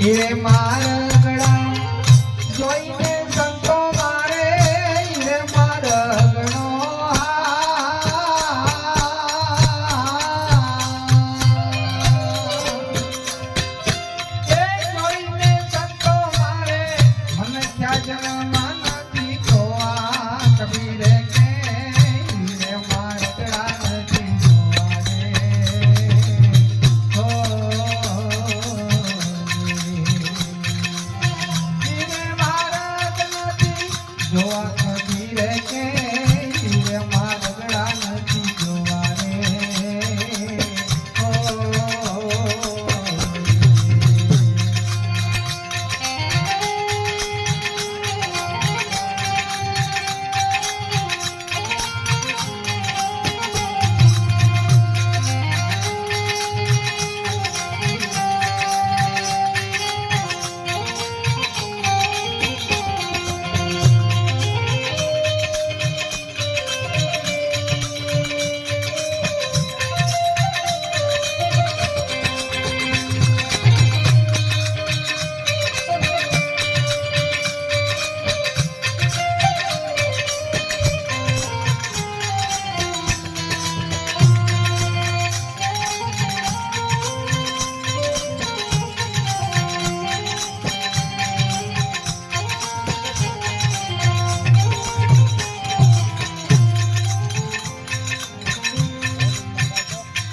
એ મારા જોઈને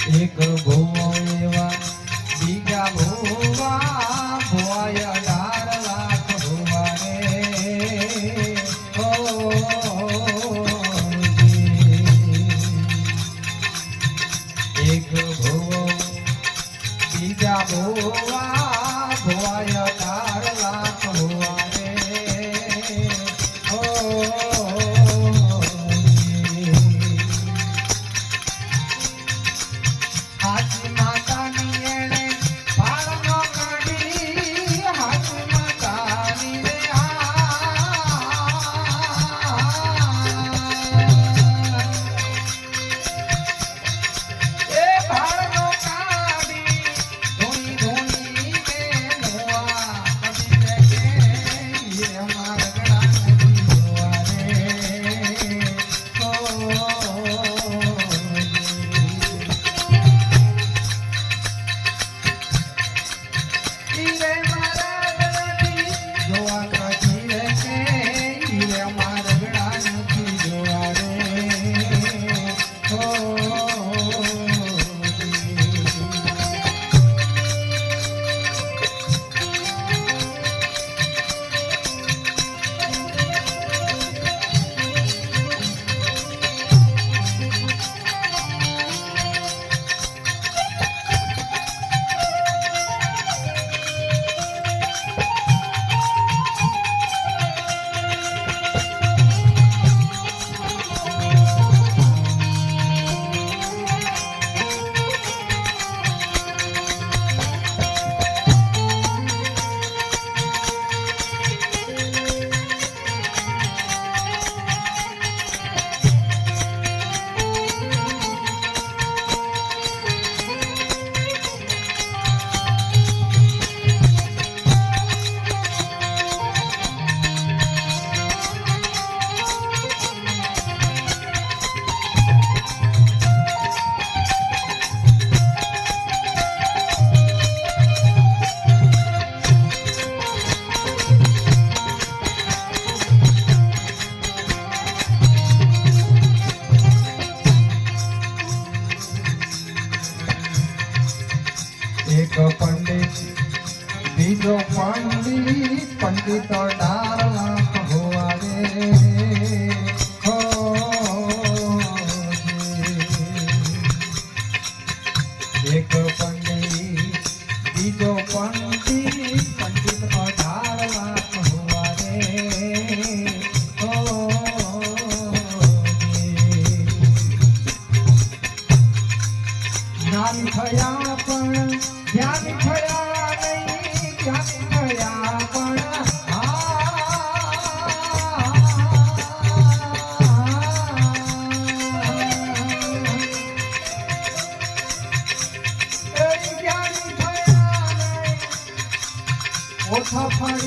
એક ભોવા એવા બીજા ભોવા ભોય અઢાર લાખ ભોવાને એક ભોવો બીજા ભોવા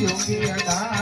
有一点儿难